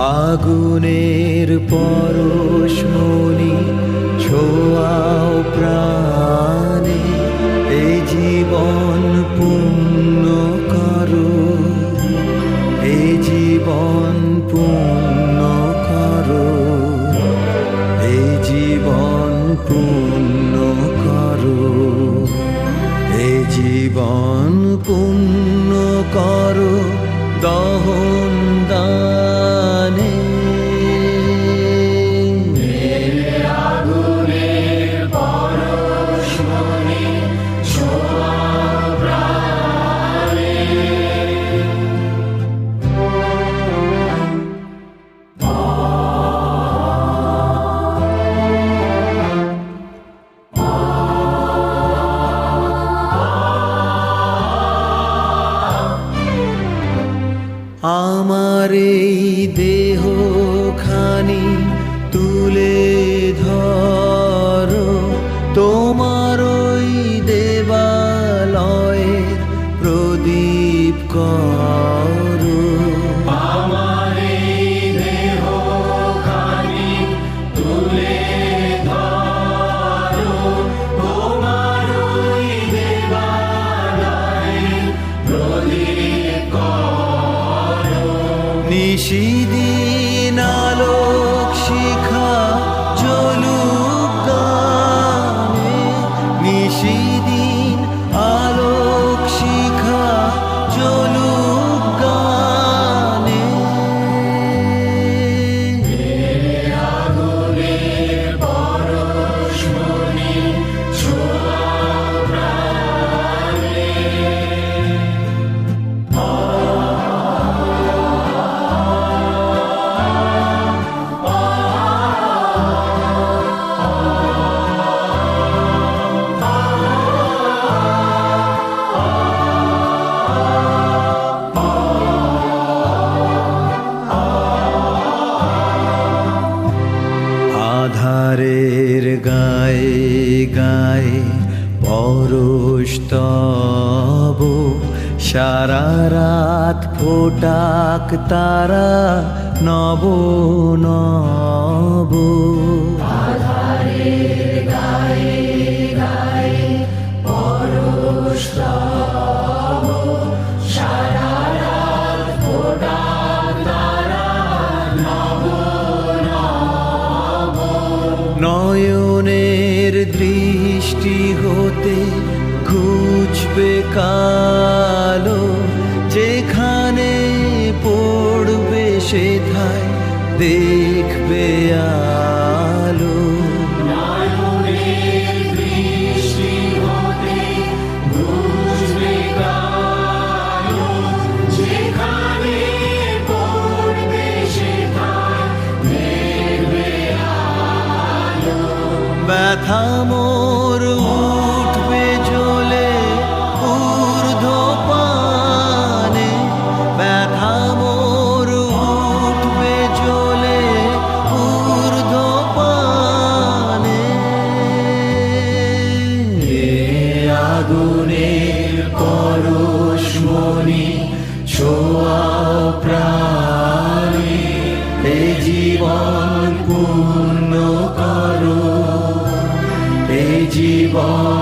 আগুনের পরশ্মণি ছোয়াও প্রাণে, এ জীবন পূর্ণ করো। এ জীবন পূর্ণ করো। এ জীবন পূর্ণ আমার এই দেহ খানি তুলে ধরো। তোমার ওই দেবালয়ে প্রদীপ করো। নিশিদিন আলোক শিখা জ্বলুক গানে নিশিদিন পরশ তব সারা রাত ফোটাক তারা নব নব। নয়নের দৃষ্টি হতে ঘুচবে কালো যেখানে পড়বে সেথায় দেখবে আলো। ব্যথা মোর পরশমণি ছোয়া প্রাণে এ জীবন পূর্ণ করো। এ জীবন